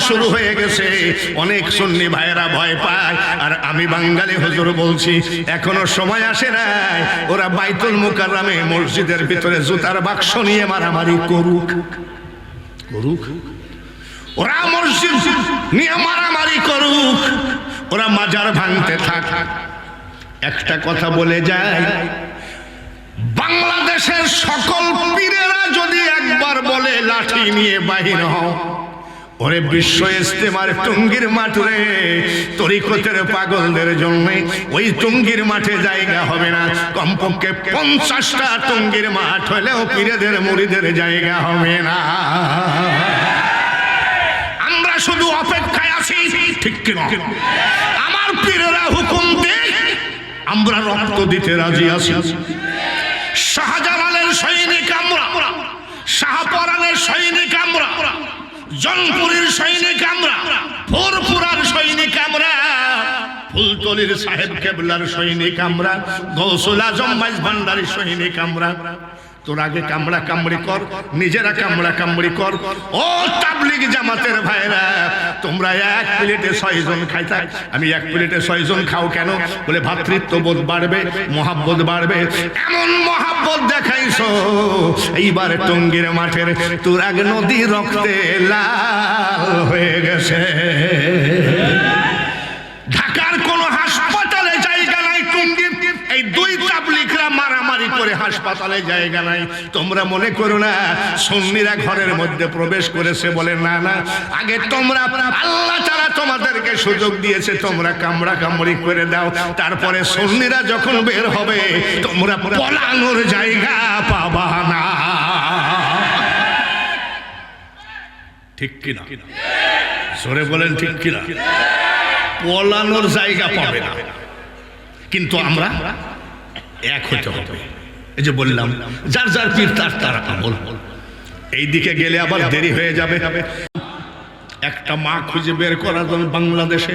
শুরু হয়ে গেছে। অনেক সুন্নি ভাইয়েরা ভয় পায়। আর আমি বাঙালি হুজুর বলছি, এখনও সময় আসে নাই। ওরা বাইতুল মুকাররামে মসজিদের ভিতরে জুতার বাক্স নিয়ে মারামারি করুক। করুক? ওরা মসজিদ নিয়ে মারামারি করুক। ওরা মাজার ভাঙতে থাক। একটা কথা বলে যায়, বাংলাদেশের সকল পীরেরা যদি একবার বলে লাঠি নিয়ে বাহির হও ওরে বিশ্ব ইস্তেমার টুঙ্গির মাঠ রে তরিকতের পাগলদের জন্য ওই টুঙ্গির মাঠে জায়গা হবে না। কমপক্ষে পঞ্চাশটা টুঙ্গির মাঠ হলেও পীরেদের, মুড়িদের জায়গা হবে না। আমরা শুধু অপেক্ষায় আছি, ঠিক আমার পীরেরা হুকুম দেয়, আমরা রক্ত দিতে রাজি আছি। শাহজালালের সৈনিক আমরা, শাহপরানের সৈনিক জনপুরীর সৈনিক আমরা ফোরপুরার সৈনিক আমরা, ফুলতলির সাহেব কেবলার সৈনিক আমরা, গৌসুল আজম মাইজ ভান্ডারির সৈনিক আমরা। তোর আগে কামড়া কামড়ি কর, নিজেরা কামড়া কামড়ি কর। ও তাবলিগ জামাতের ভাইরা, তোমরা এক প্লেটে ছয়জন খাইতা আমি এক প্লেটে ছয়জন খাও কেন? বলে ভাতৃত্ব বোধ বাড়বে, মহাব্বত বাড়বে। এমন মহাব্বত দেখাইছো, এইবার টঙ্গির মাঠের তোর আগে নদী রক্তে লাল হয়ে গেছে ঢাকার কোন হাসপাতালে জায়গা নাই টুঙ্গির এই দুই তাবলিকরা মারামারি করে হাসপাতালে জায়গা নাই। তোমরা মনে করো না, সুন্নিরা ঘরের মধ্যে প্রবেশ করেছে বলে, না না। আগে তোমরা আল্লাহ তারা তোমাদেরকে সুযোগ দিয়েছে, তোমরা কামড়া কামড়ি করে দাও। তারপরে সুন্নিরা যখন বের হবে, তোমরা পলানোর জায়গা পাবা না। ঠিক কিনা? সরে বলেন, ঠিক কিনা? পলানোর জায়গা পাবে না। কিন্তু আমরা এক হতে হবে। এই যে বললাম, যার যার পীর, তার তার আমল। এই দিকে গেলে আবার দেরি হয়ে যাবে। একটা মা খুঁজে বের করার জন্য বাংলাদেশে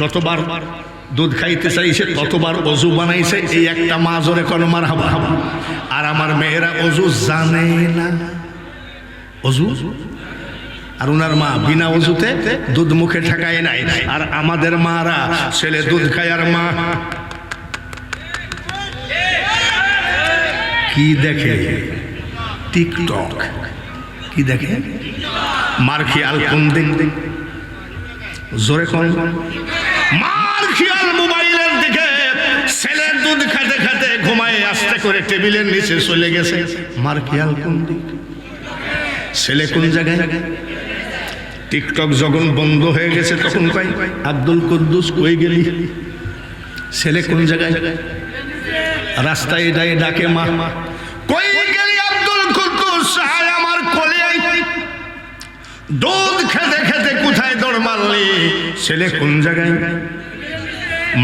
যতবার দুধ খাইতে চাইছে, ততবার অজু বানাইছে, এই একটা মা জোরে কোন মার হাবা আর আমার মেয়েরা অজু জানে না। অজু? আর ওনার মা বিনা অজুতে দুধ মুখে ঠেকায় নাই। আর আমাদের মারা ছেলে দুধ খায় আর মা কি দেখে? টিকটক। কি দেখে? মার খেয়াল কোন দিন জোরে কোন। মার খেয়াল মোবাইলের দিকে ছেলের দুধ খেতে খেতে ঘুমায় আস্তে করে টেবিলের নিচে চলে গেছে। মার খেয়াল কোন দিক ছেলে কোন জায়গায়? টিকটক যখন বন্ধ হয়ে গেছে তখন পাই আব্দুল কুদ্দুস কই গেলি? ছেলে কোন জায়গায়? রাস্তায় ডায়ে ডাকে মা কই গেলি আব্দুল কুদ্দুস আয় আমার কোলে আই দুধ খেতে খেতে কোথায় দৌড় মারলি? ছেলে কোন জায়গায়?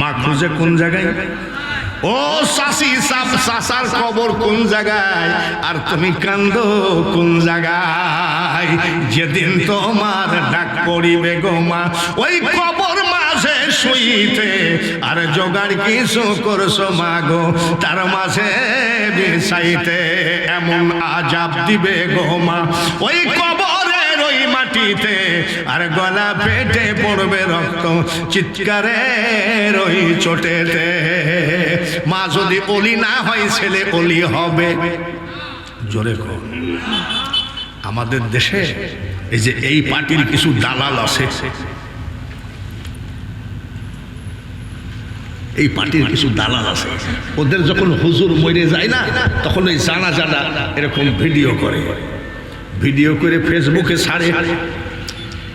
মা খুঁজে কোন জায়গায়? ও শাসি সাপ শাসার কবর কোন জায়গায়? আর তুমি কান্দ কোন জায়গায়? যেদিন তোমার ডাক পড়িবে গো মা, ওই কবর মাঝে শুইতে। আর জোগাড় কিছু করছ মা গো, তার মাঝে বিছাইতে। এমন আজাব দিবে গো মা, ওই মাটিতে, আর গলা পেটে পড়বে রক্ত। চিৎকারের ওই চোটেতে। মা যদি অলি না হয়, ছেলে অলি হবে। জোরে কর আমাদের দেশে এই যে এই পার্টির কিছু দালাল আছে। এই পার্টির কিছু দালাল আছে। ওদের যখন হুজুর মরে যায় না, তখন ওই জানা জানা এরকম ভিডিও করে। ভিডিও করে ফেসবুকে ছাড়ে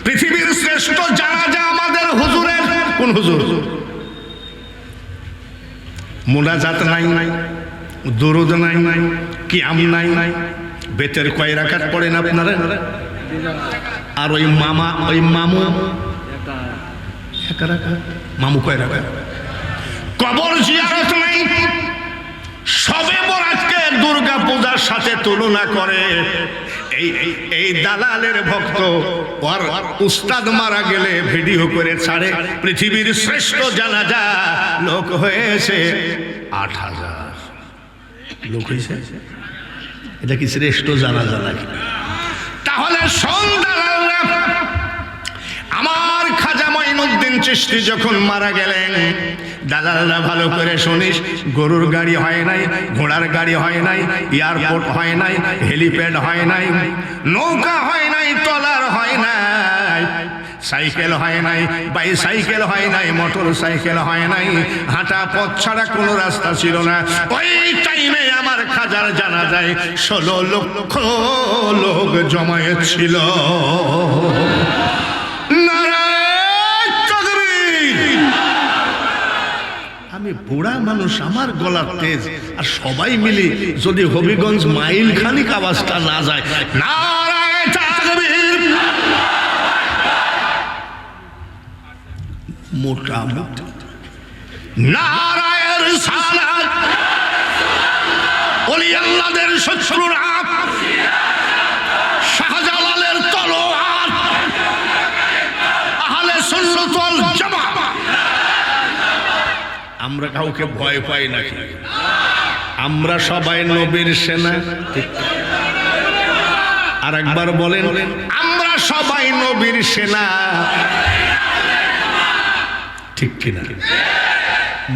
পৃথিবীর শ্রেষ্ঠ জানাজা আমাদের হুজুরের। কোন হুজুর? মোনাজাত নাই নাই দরুদ নাই নাই কিয়াম নাই নাই বেতের কয় রাখাত পড়েন আপনারা? আর ওই মামা, ওই মামু? মামু কয় রাখা কবর জিয়ারত নাই, সবে বরাতকে দুর্গা পূজার সাথে তুলনা করে। এই দালালের ভক্ত ওর উস্তাদ মারা গেলে ভিডিও করে ছাড়ে। পৃথিবীর শ্রেষ্ঠ জানাজা লোক হয়েছে আট হাজার। লোক হয়েছে? এটা কি শ্রেষ্ঠ জানাজা নাকি? তাহলে শোন চিস্তি যখন মারা গেলেন, দালালরা ভালো করে শুনিস, গরুর গাড়ি হয় নাই, ঘোড়ার গাড়ি হয় নাই, এয়ারপোর্ট হয় নাই, হেলিপ্যাড হয় নাই, নৌকা হয় নাই টলার হয় নাই, সাইকেল হয় নাই, বাইসাইকেল হয় নাই মোটর সাইকেল হয় নাই, হাঁটা পথ ছাড়া কোনো রাস্তা ছিল না। ওই টাইমে আমার খাজার জানা যায় ষোলো লক্ষ লোক জমায়েত ছিল। নারায়ণ আমি বুড়া মানুষ আমার গলার তেজ। আর সবাই মিলে যদি হবিগঞ্জ মাইল খানিক আওয়াজটা না যায়, নারায়ণ তাকবীর। মোটামুটি নারায়ের সালাত। আমরা কাউকে ভয় পাই নাকি? আমরা সবাই নবীর সেনা। আর একবার বলেন, আমরা সবাই নবীর সেনা। ঠিক কিনা?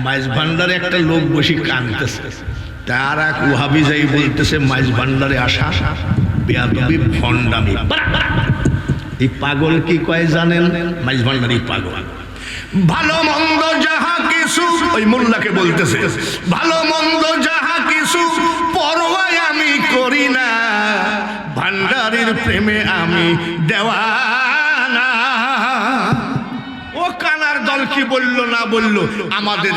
মাইজ ভান্ডারে একটা লোক বসে কানতেছে তার এক ওহাবি যাই বলতেছে, মাইজ ভান্ডারে আসা। বেয়াদবি, ভণ্ডামি। এই পাগল কি কয় জানেন? মাইজ ভান্ডারি পাগল। ভালো মন্দ যাহা কিছু, ওই মোল্লাকে বলতেছে, ভালো মন্দ যাহা কিছু পরোয়াই আমি করি না, ভান্ডারির প্রেমে আমি দেওয়ানা ও কানার দল কি বলল না বলল, আমাদের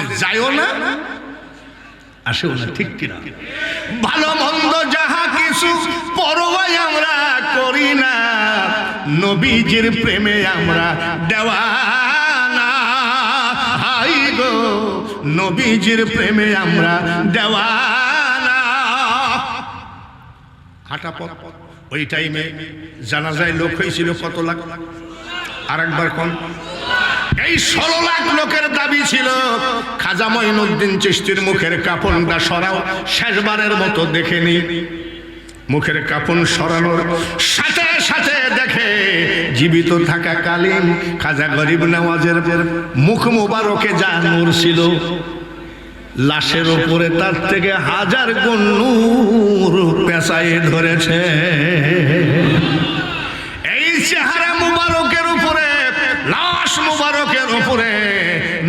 ঠিক ভালো মন্দ যাহা আমরা করি না, নবীজির প্রেমে আমরা দেওয়ানা নবীজির প্রেমে আমরা দেওয়ানা। ওই টাইমে জানা যায় লোক হয়েছিল কত লাখ? আর একবার কোন? এই ষোলো লাখ লোকের দাবি ছিল, খাজা মঈনুদ্দিন চিস্তির মুখের কাপড়টা সরাও, শেষবারের মতো দেখে নি। মুখের কাপড় সরানোর জীবিত থাকা কালিম, খাজা গরিব নওয়াজের মুখ মোবারকে যা নূর ছিল। লাশের উপরে তার থেকে হাজার গুণ নূর পেশায় ধরেছে। এই চেহারা মুবারকের উপরে, লাশ মুবারকের উপরে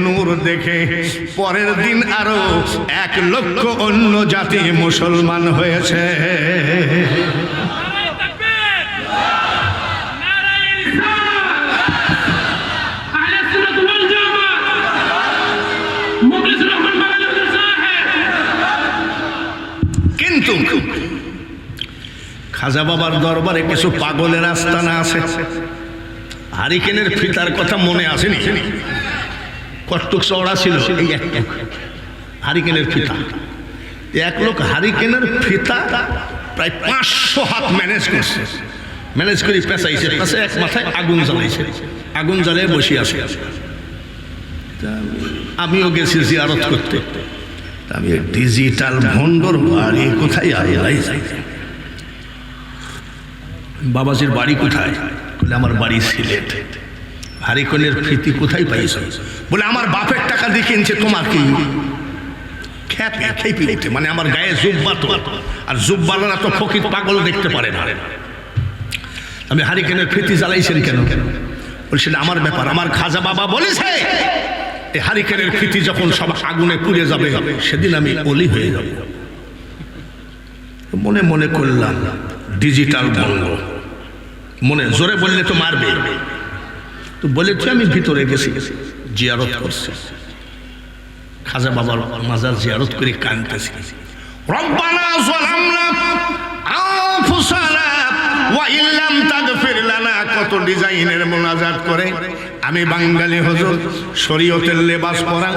নূর দেখে পরের দিন আরও এক লক্ষ অন্য জাতি মুসলমান হয়েছে। খাজা বাবার দরবারে কিছু পাগলের আস্তানা আছে। হারিকেনের ফিতার কথা মনে আসেনি। কটুক চওড়া ছিল হারিকেনের ফিতা। এক লোক হারিকেনের ফিতা প্রায় পাঁচশো হাত ম্যানেজ করছে। ম্যানেজ করে পেঁচাইছে পেঁচে এক মাথায় আগুন জ্বালাইছে। আগুন জ্বালিয়ে বসে আসে আমিও গেছি জিয়ারত করতে। আমি ডিজিটাল ভণ্ডর বাড়ি কোথায় আলাই যাই বাবাজির বাড়ি কোথায়? বলে, আমার বাড়ি সিলেট। হারিকনের ফিতি কোথায় পাইছ? বলে, আমার বাপের টাকা দিয়ে কিনছে তোমাকে মানে আমার গায়ে জুব্বা তো। আর জুব্বালারা তো ফকির পাগল দেখতে পারে না। আমি হারিকেনের ফিতি জ্বালাইছেন কেন? কেন বলছেন, আমার ব্যাপার, আমার খাজা বাবা বলেছে, এই হারিকেনের ফিতি যখন সব আগুনে পুড়ে যাবে, সেদিন আমি অলি হয়ে যাব। মনে মনে করলাম ডিজিটাল বঙ্গ মনে, জোরে বললে তো মারবে। তো বলেছি আমি ভিতরে গেছি, জিয়ারত করছি। খাজা বাবার মাজার জিয়ারত করে কানতেছি। রব্বানা যালামনা আনফুসানা ওয়া ইল্লাম তাগফির লানা, কত ডিজাইনের মোনাজাত করে। আমি বাঙালি হুজুর, শরীয়তের লেবাস পরা,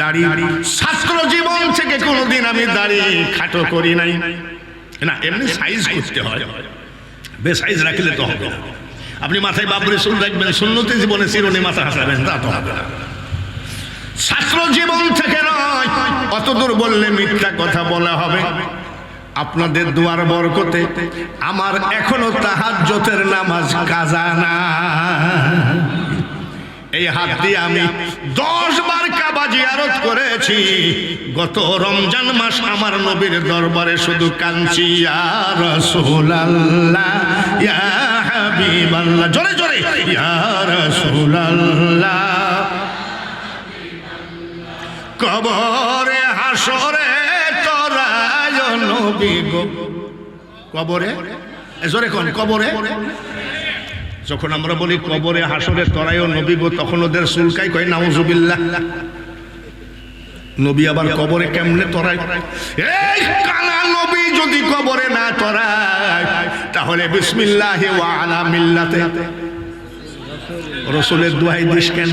দাড়ি ছাত্র জীবন থেকে কোনোদিন আমি দাড়ি খাটো করি নাই। না, এমনি সাইজ করতে হয়। বেশ সাইজ রাখলে তো হবে আপনি মাথায় বাবরে চুল রাখবেন, শূন্যতে জীবনে চিরনি মাথা হাসাবেন, তা তো হবে না। ছাত্র জীবন থেকে নয় অত দূর বললে মিথ্যা কথা বলা হবে। আপনাদের দুয়ার বরকতে আমার এখনও তাহাজ্জতের নামাজ কাজা না এই হাত দিয়ে আমি দশ বার কাবা জিয়ারত করেছি। গত রমজান মাস আমার নবীর দরবারে শুধু কাঞ্চি ইয়া রাসূলুল্লাহ, ইয়া হাবিবাল্লাহ। জোরে জোরে, ইয়া রাসূলুল্লাহ। কবরে হাসরে তোরায় নবী গো। কবরে? জোরে কোন, কবরে? যখন আমরা বলি কবরে হাসরে তরায় নবী গো তখন ওদের সুলকাই কয়, নাউজুবিল্লাহ। নবী আবার কবরে কেমনে তরাই এই কানা নবী যদি কবরে না তরায়, তাহলে বিসমিল্লাহ আলা মিল্লাতে। রসুলের দুহাই দিস কেন?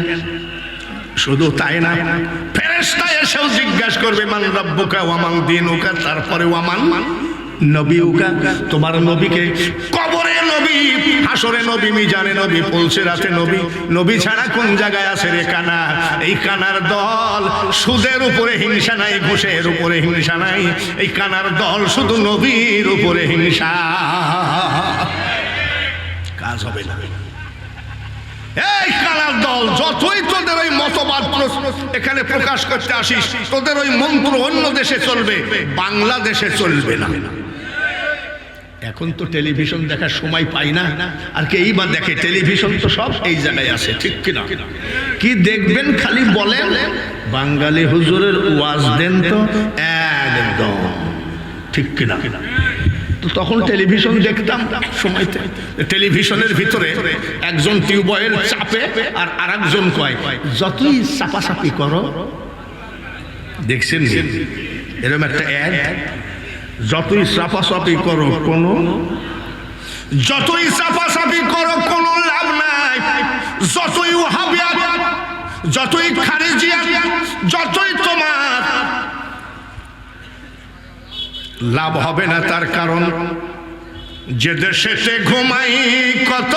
শুধু তাই না, ফেরেশতা এসেও জিজ্ঞাসা করবে, মান রব্বুকা ওয়ামান দিনুকা? তারপরে ওয়ামান নবীউকা তোমার নবীকে কবরে নবী, হাসরে নবী, মিজানে নবী পৌঁছে রাতে নবী নবী ছাড়া কোন জায়গায় আছে রে কানা? এই কানার দল সুদের উপরে হিংসা নাই, ঘুষের উপরে হিংসা নাই। এই কানার দল শুধু নবীর উপরে হিংসা। কাজ হবে না। এই কালার দল, যতই তোদের ওই মতবাদ এখানে প্রকাশ করতে আসিস, তোদের ওই মন্ত্র অন্য দেশে চলবে, বাংলাদেশে চলবে না। এখন তো টেলিভিশন দেখার সময় পাই না। আর কে এই বা দেখে? টেলিভিশন তো সব এই জায়গায় আছে, ঠিক কিনা? কি দেখবেন খালি বলেন? বাঙালি হুজুরের ওয়াজ দেন তো একদম, ঠিক কিনা? তো তখন টেলিভিশন দেখতাম সময়তে। টেলিভিশনের ভিতরে একজন টিউবওয়েল চাপে আর আরেকজন কয়, যতই চাপাচাপি করো, দেখছেন? এরকম একটা অ্যাড যতই চাপাচাপি করো, কোনো যতই চাপাচাপি করো, কোনো লাভ নাই। যতই ওহাবিয়া, যতই খারেজিয়া, যতই তোমার। লাভ হবে না তার কারণ, যে দেশেতে ঘুমাই কত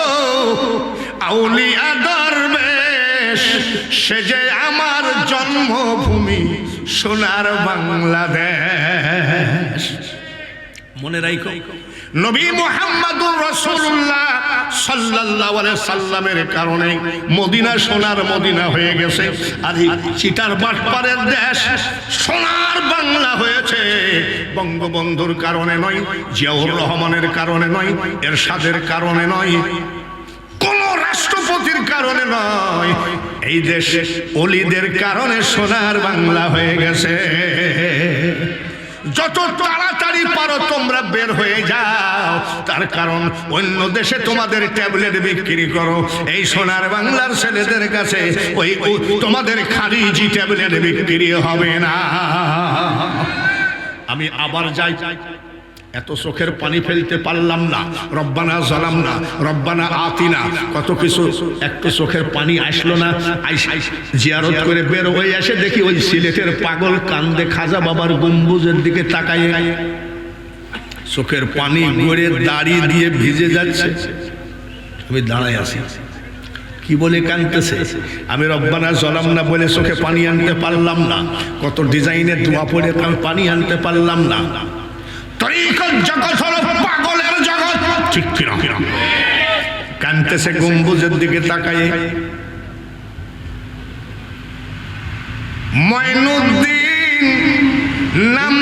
আউলিয়া দরবেশ সে যে আমার জন্মভূমি সোনার বাংলাদেশ। মনে রাখো নবী মোহাম্মদুর রসুল্লাহ সাল্লাল্লাহু আলাইহি সাল্লামের কারণে মদিনা সোনার মদিনা হয়ে গেছে। আর এই চিটার বাটপারের দেশ সোনার বাংলা হয়েছে। বঙ্গবন্ধুর কারণে নয়, জিয়াউর রহমানের কারণে নয়, এরশাদের কারণে নয়, কোন রাষ্ট্রপতির কারণে নয়। এই দেশে অলিদের কারণে সোনার বাংলা হয়ে গেছে। যত তাড়াতাড়ি পারো তোমরা বের হয়ে যাও। তার কারণ, অন্য দেশে তোমাদের ট্যাবলেট বিক্রি করো। এই সোনার বাংলার ছেলেদের কাছে ওই তোমাদের খারিজি ট্যাবলেট বিক্রি হবে না। আমি আবার যাই। এত চোখের পানি ফেলতে পারলাম না। রব্বানা জালাম না রব্বানা আতিনা। কত কিছু, একটু চোখের পানি আসলো না। আইস আইস, জিয়ারত করে বের হয়ে আসে দেখি ওই সিলেটের পাগল কান্দে খাজা বাবার গম্বুজের দিকে তাকায়। চোখের পানি গড়ে দাড়ি দিয়ে ভিজে যাচ্ছে। আমি দাঁড়ায় আছি। কি বলে কানতেছে? আমি রব্বানা জলাম না বলে চোখে পানি আনতে পারলাম না। কত ডিজাইনের দোয়া পড়ে আমি পানি আনতে পারলাম না। গম্বুজের দিকে তাকায় ময়নুদ্দিন নাম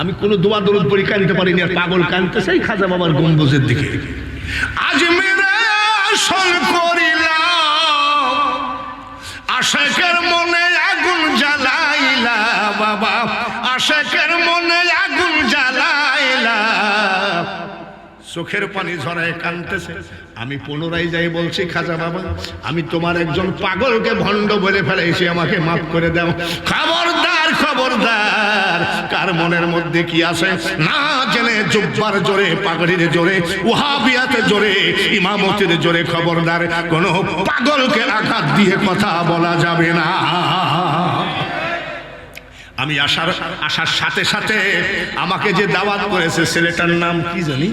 আমি কোনো দোয়া দরুদ পরি কানতে পারিনি আর পাগল কানতেছে সেই খাজা বাবার গম্বুজের দিকে। আজমিরে আসল করিলাম। মনে মনে আগুন জ্বালাইলা চোখের পানি ঝরায় কানতেছে। আমি পুনরায় যাই বলছি, খাজা বাবা, আমি তোমার একজন পাগলকে ভণ্ড বলে ফেলেছি আমাকে মাফ করে দাও। খবরদার খবরদার, কার মনের মধ্যে কি আছে? না জেনে জুব্বার জোরে, পাগড়ির জোরে ওহাবিয়াতে জোরে, ইমামতির জোরে খবরদার। কোনো পাগলকে আঘাত দিয়ে কথা বলা যাবে না। আমি আসার আসার সাথে সাথে আমাকে যে দাওয়াত করেছে ছেলেটার নাম কি জানি?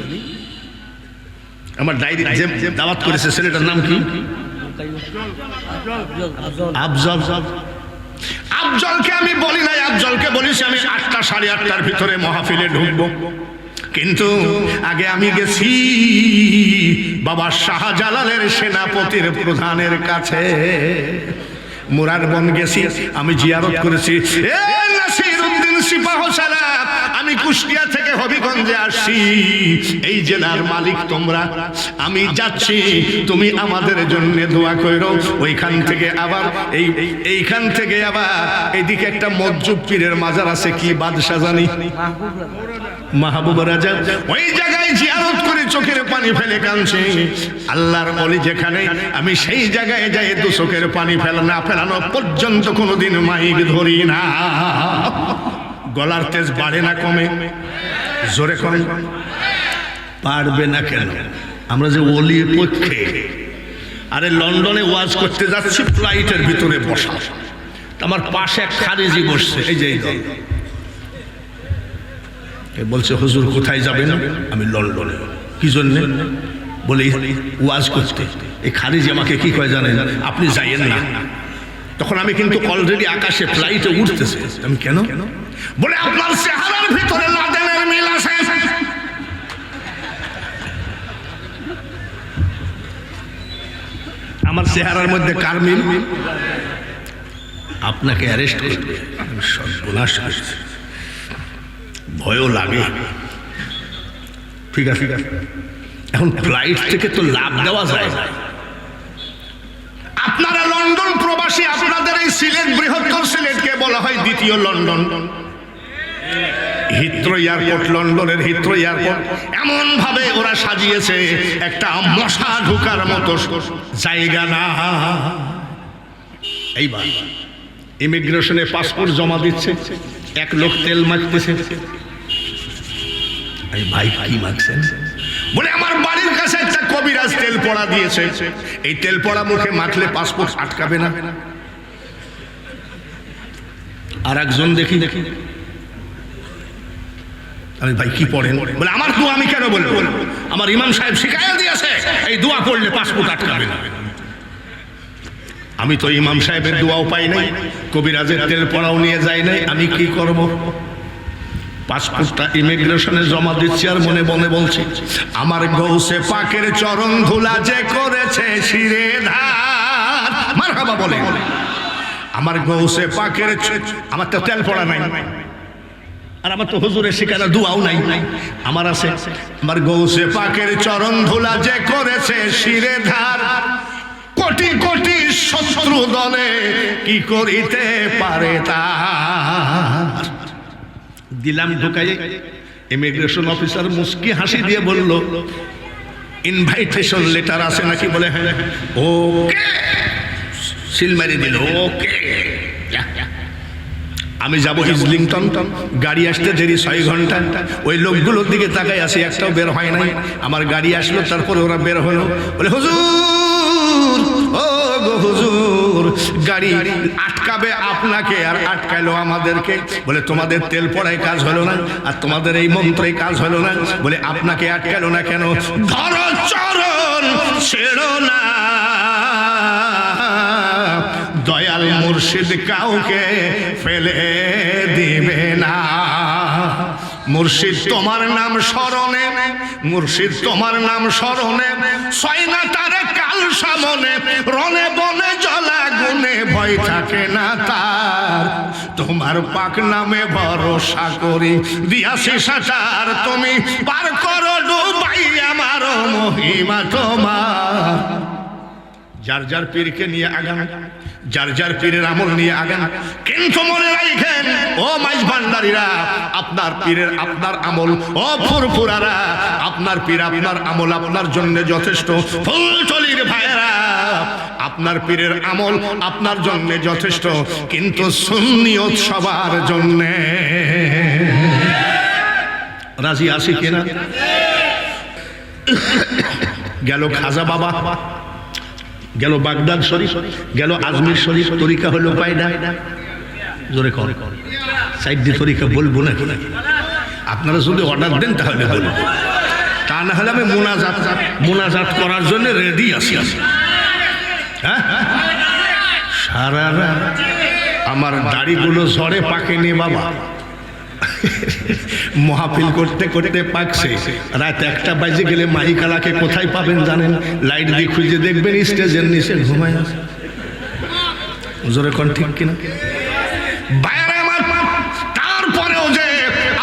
আমার ডায়েরি যে দাওয়াত করেছে ছেলেটার নাম কি? আফজল। আফজলকে আমি বলি নাই, আফজলকে বলিস আমি আটটা সাড়ে আটটার ভিতরে মহাফিলে ঢুকবো। কিন্তু আগে আমি গেছি বাবা শাহজালালের সেনাপতির প্রধানের কাছে। মুরার বন গেছি, আমি জিয়ারত করেছি। এ আমি কুষ্টিয়া থেকে হবিগঞ্জে আসছি এই জেলার মালিক তোমরা, আমি যাচ্ছি, তুমি আমাদের জন্য দোয়া করো। ওইখান থেকে আবার, এই, এইখান থেকে আবার এইদিকে একটা মজ্জুব পীরের মাজার আছে, কি বাদশাহ জানি? মাহবুব রাজা, ওই জায়গায় জিয়ারত করে চোখের পানি ফেলে কাঁদছে। আল্লাহর বলি যেখানে, আমি সেই জায়গায় যাই, দু চোখের পানি ফেলা না ফেলানো পর্যন্ত কোনোদিন মাইক ধরি না। গলার তেজ বাড়ে না কমে। জোরে করে পারবে না কেন? আমরা যে ওলির পক্ষে। আরে লন্ডনে ওয়াজ করতে যাচ্ছি, ফ্লাইটের ভিতরে বসা। আমার পাশে এক খারিজি বসছে। এই যে বলছে, হুজুর কোথায় যাবেন? আমি, লন্ডনে। কি জন্য? বলে ওয়াজ করতে। এই খারিজ আমাকে কি কয় জানেন? আপনি যাইয়েন না। তখন আমি কিন্তু অলরেডি আকাশে ফ্লাইটে উঠতেছে। আমি কেন? বলে আপনার চেহারার ভিতরে লাদেনের মিল আছে। আমার চেহারার মধ্যে কার মিল? আপনাকে অ্যারেস্ট করবে সর্বনাশ ভয়ও লাগে। ঠিক আছে। ঠিক আছে এখন ফ্লাইট থেকে তো লাভ দেওয়া যায়। আপনারা প্রবাসী আপনাদের এই সিলেট বৃহত্তর সিলেটকে বলা হয় দ্বিতীয় লন্ডন? হিথ্রো এয়ারপোর্ট, লন্ডনের হিথ্রো এয়ারপোর্ট। এমন ভাবে ওরা সাজিয়েছে একটা মশা ঢুকার মতো জায়গা না। এইবার ইমিগ্রেশনে পাসপোর্ট জমা দিচ্ছে, এক লোক তেল মাখতেছে। ভাই, কি মাখছেন? বলে, আমার বাড়ির কবিরাজ তেল পড়া দিয়েছে। এই তেল পড়া মুখে মাখলে পাসপোর্ট আটকাবে না। আর একজন দেখি দেখি। আমি ভাই, কি পড়েন? বলে, আমার দোয়া আমি কেন বলব? আমার ইমাম সাহেব শিখাইয়া দিয়েছে, এই দোয়া পড়লে পাসপোর্ট আটকাবে না। আমি তো ইমাম সাহেবের দোয়াও পাই নাই, কবিরাজের তেল পড়াও নিয়ে যাই নাই, আমি কি করব? পাসপোর্টটা ইমিগ্রেশনে জমা দিচ্ছি আর মনে মনে বলছি, আমার গৌসে পাকের চরণ ধুলা যে করেছে শিরে ধার। মার বলে। আমার গৌসে পাকের আমার তো তেল পড়া নাই। আর আমার তো হুজুরের শিকারা দুয়াও নাই। আমার আছে, আমার গৌসে পাকের চরণ ধুলা যে করেছে শিরে ধার। কোটি কোটি শত্রু দলে কি করিতে পারে তার দিলাম ঢুকাই ইমিগ্রেশন অফিসার মুস্কি হাসি দিয়ে বলল ইনভাইটেশন লেটার আছে নাকি? বলে হ্যাঁ ওকে। সিল মারি দিল, ওকে। আমি যাব ইজলিংটন গাড়ি আসতে দেরি, ছয় ঘণ্টা। ওই লোকগুলোর দিকে তাকাই আসি একটাও বের হয় নাই। আমার গাড়ি আসলো, তারপরে ওরা বের হলো। বলে, হুজুর, ও গো হুজুর, গাড়ি আটকাবে আপনাকে আর আটকাইলো আমাদেরকে। বলে, তোমাদের তেল পড়ায় কাজ হলো না, আর তোমাদের এই মন্ত্রে কাজ হলো না। বলে, আপনাকে আটকালো না কেন? ধর চরণ ছেড়ো না। দয়াল মুর্শিদ কাউকে ফেলে দিবে না। মুর্শিদ তোমার নাম স্মরণে, মুর্শিদ তোমার নাম স্মরণে ছয় না তারে কাল সামনে রনে বনে ভয় থাকে না তার। তোমার পাক নামে ভরসা করি। দিয়াছি সাঁতার তুমি পার করো ডুবাই আমার মহিমা তোমার। যার যার পীরকে নিয়ে আগান, যার যার পীরের আমল নিয়ে আগান, কিন্তু মনে রাখেন, ও মাইজ ভান্ডারীরা, আপনার পীরের আপনার আমল, ও ফুরফুরারা, আপনার পীর আপনার আমল আপনার জন্য যথেষ্ট। ফুলটলির ভাইয়েরা আপনার পীরের আমল আপনার জন্য যথেষ্ট, কিন্তু সুন্নিয়ত সবার জন্যে। রাজি আসি কিনা গেল খাজা বাবা, গেল বাগদাদ শরীফ, গেল আজমির শরীফ, তরিকা হলো পায়দা জোরে কর। সাইড দিয়ে তরিকা বলব না আপনারা যদি অর্ডার দেন তাহলে বলব। তা না হলে আমি মোনাজাত মোনাজাত করার জন্য রেডি আসি হ্যাঁ সারা রাত আমার দাড়িগুলো ঝড়ে পাকেনি বাবা। মহাফিল করতে করতে পাকছে। রাত একটা বাজে গেলে মাইকালাকে কোথায় পাবেন জানেন? লাইট দিয়ে খুঁজে দেখবেন স্টেজের নিচে ঘুমায় জোরে কোন ঠিক কিনা? তারপরেও যে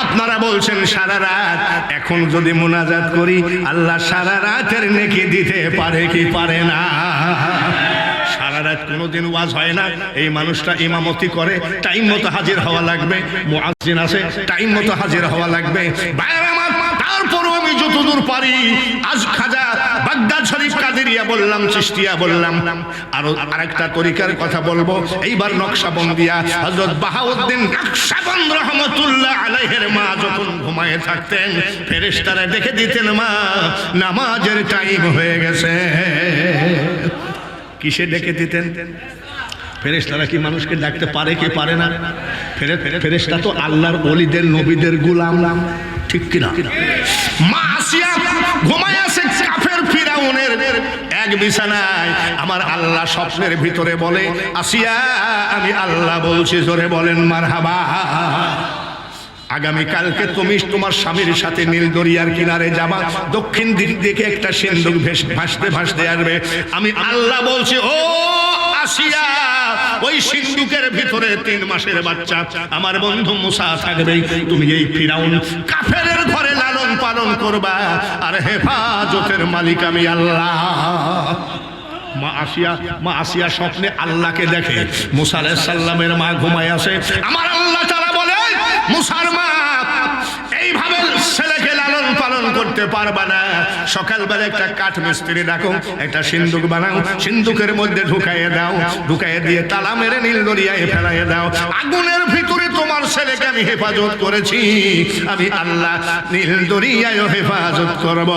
আপনারা বলছেন সারা রাত, এখন যদি মোনাজাত করি, আল্লাহ সারা রাতের নেকি দিতে পারে কি পারে না? সারা রাত কোনোদিন ওয়াজ হয় না। এই মানুষটা ইমামতি করে, টাইম মতো হাজির হওয়া লাগবে। মুআজ্জিন আছে, টাইম মতো হাজির হওয়া লাগবে। তারপরও আমি যতদূর পারি, আজ খাজা বাগদাদ শরীফ কাদেরিয়া বললাম চিস্তিয়া বললাম। আরও আরেকটা তরিকার কথা বলব। এইবার নকশাবন্দিয়া, হযরত বাহাউদ্দিন নকশাবন্দ রহমতুল্লাহ আলাইহের মা যখন ঘুমায়ে থাকতেন, ফেরেশতারা দেখে দিতেন, মা, নামাজের টাইম হয়ে গেছে। কিসে ডেকে দিতেন? ফেরেশতারা কি মানুষকে ডাকতে পারে কি পারে না? ফেরে ফেরেশতা তো আল্লাহর অলিদের নবীদের গুলাম। ঠিক কিনা? মা আসিয়া ঘুমায় আছে কাফের ফিরাউনের এক বিছানায় আমার আল্লাহ স্বপ্নের ভিতরে বলে, আসিয়া, আমি আল্লাহ বলছি, জোরে বলেন, মারহাবা। আগামী কালকে তুমি তোমার স্বামীর সাথে নীল দরিয়ার কিনারে যাবা। দক্ষিণ দিক থেকে একটা সিন্ধুক ভেস ভাসতে ভাসতে আসবে। আমি আল্লাহ বলছি, ও আসিয়া, ওই সিন্ধুকের ভিতরে তিন মাসের বাচ্চা। আমার বন্ধু মুসা থাকবে। তুমি এই ফিরাউন কাফেরের ঘরে লালন পালন করবা। আর হেফাজতের মালিক আমি আল্লাহ। মা আসিয়া মা আসিয়া স্বপ্নে আল্লাহকে দেখে। মুসা আলাইহিস সাল্লামের মা ঘুমায় আসে আমার আল্লাহ মুসার করতে পারবা না। সকালবেলা একটা কাঠ মিস্ত্রি ডাকো একটা সিন্দুক বানাও, সিন্দুকের মধ্যে ঢুকাইয়ে দাও, ঢুকাইয়ে দিয়ে তালা মেরে নীল দরিয়ায় ফেলাইয়ে দাও। আগুনের ভিতরে তোমার ছেলেকে আমি হেফাজত করেছি। আমি আল্লাহ নীল দরিয়ায় হেফাজত করব।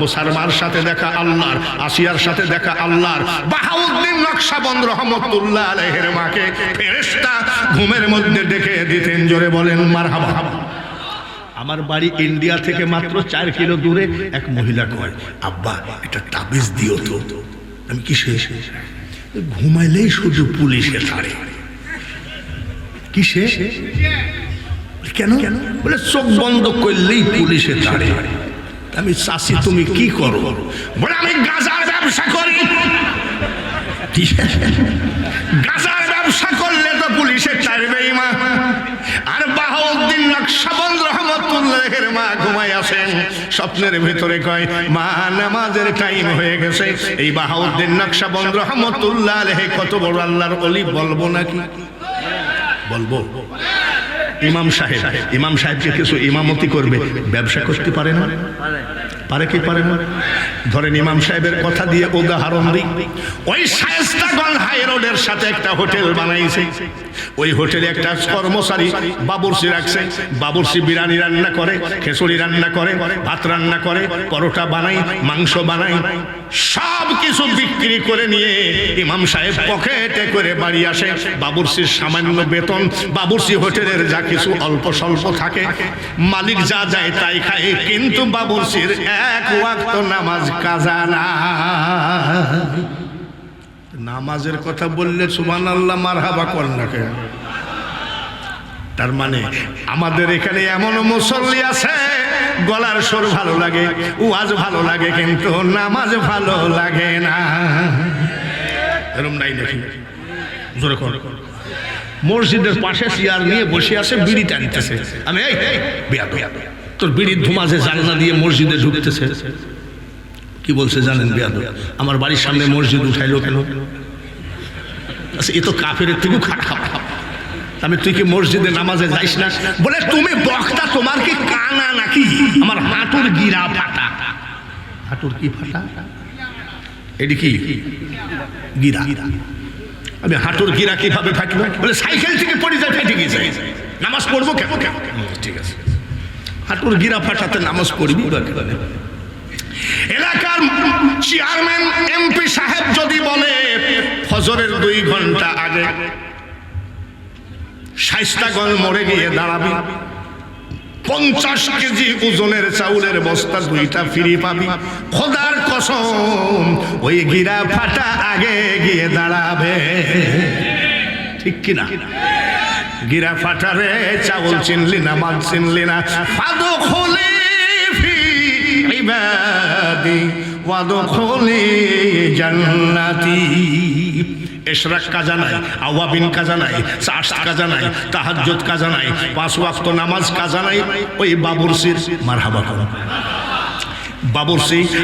মুসারমার সাথে দেখা আল্লাহর, আসিয়ার সাথে দেখা আল্লাহর। বাহাউদ্দিন নকশাবন্দ রহমতুল্লাহ আলহের মাকে ফেরেশতা ঘুমের মধ্যে ডেকে দিতেন, জোরে বলেন, মারহাবা। আমার বাড়ি ইন্ডিয়া থেকে মাত্র চার কিলো দূরে এক মহিলা কয়, আব্বা, একটা তাবিজ দিও তো। আমি কিসে? ঘুমাইলেই শুধু পুলিশে ছাড়ে। কিসে? কেন কেন? বলে, চোখ বন্ধ করলেই পুলিশে ছাড়ে। আমি চাষি তুমি কি করো? বলে, আমি গাজার ব্যবসা করি? গাজার ব্যবসা করলে তো পুলিশে ছাড়বেই মা আর বাহাউদ্দিন নকশাবন্দ রহমতুল্লাহের মা ঘুমাই আসেন। স্বপ্নের ভিতরে কয়, মা, নামাজের টাইম হয়ে গেছে। এই বাহাউদ্দিন নকশাবন্দ রহমতুল্লাহ আলহে কত বড় আল্লাহর অলি বলব নাকি? বলব। ইমাম সাহেব, ইমাম সাহেবকে কিছু ইমামতি করবে, ব্যবসা করতে পারে না? পারে কি পারে না? ধরেন ইমাম সাহেবের কথা দিয়ে উদাহরণ দিই। ওই শায়েস্তাগঞ্জ হাই রোডের সাথে একটা হোটেল বানাইছে। ওই হোটেলে একটা কর্মচারী বাবুরসি রাখছে। বাবুরসি বিরিয়ানি রান্না করে খেসুড়ি রান্না করে, ভাত রান্না করে, পরোটা বানাই মাংস বানাই সব কিছু বিক্রি করে নিয়ে ইমাম সাহেব পকেটে করে বাড়ি আসে। বাবুরসির সামান্য বেতন বাবুরসি হোটেলের যা কিছু অল্প স্বল্প থাকে। মালিক যা যায় তাই খায়, কিন্তু বাবুরসির এক ওয়াক্ত নামাজ কাজা না। নামাজের কথা বললে সুমান আল্লাহ মার মারহাবা কর না কেন? তার মানে আমাদের এখানে এমন মুসল্লি আছে, গলার সুর ভালো লাগে, ওয়াজ ভালো লাগে, কিন্তু নামাজ ভালো লাগে না। এরম নাই দেখি জোরে কর। মসজিদের পাশে চেয়ার নিয়ে বসে আছে, বিড়ি টানতেছে। আমি, এই বিয়া বিয়া। তোর বিড়ির ধুমাজে জানলা দিয়ে মসজিদে ঢুকতেছে। কি বলছে জানেন বিয়া আমার বাড়ির সামনে মসজিদ উঠাইলো কেন? আচ্ছা, এ তো কাফের থেকেও খারাপ আমি তুই কি মসজিদে নামাজে যাইস না? বলে তুমি বক্তা তোমার কি কানা নাকি? আমার হাঁটুর গিরা ফাটা। হাঁটুর কি ফাটা? এটি কি? গিরা। আমি হাঁটুর গিরা কীভাবে ফাটলো বলে সাইকেল থেকে পড়ে যায় ফেটে গেছে নামাজ পড়ব কেন? ঠিক আছে। হাঁটুর গিরা ফাটাতে নামাজ পড়বি। এলাকার চেয়ারম্যান এমপি সাহেব যদি বলে, ফজরের দুই ঘণ্টা আগে শাইস্তাগঞ্জ মরে গিয়ে দাঁড়াবি। পঞ্চাশ কেজি ওজনের চাউলের বস্তা দুইটা ফিরি পাবি। খোদার কসম, ওই গিরা ফাটা আগে গিয়ে দাঁড়াবে। ঠিক কিনা? গিরা ফাটারে, চাউল চিনলি না, মাল চিনলি না। ফাদো খোলে ওয়াদো খোলে জান্নাতি। এশরাক কাজা নাই, আওয়াবিন কাজা নাই চাষ কাজা নাই, তাহাজ্জুদ কাজা নাই, পাঁচ ওয়াক্ত নামাজ কাজা নাই, ওই বাবুরসির মারহাবা করো। বাবুরসি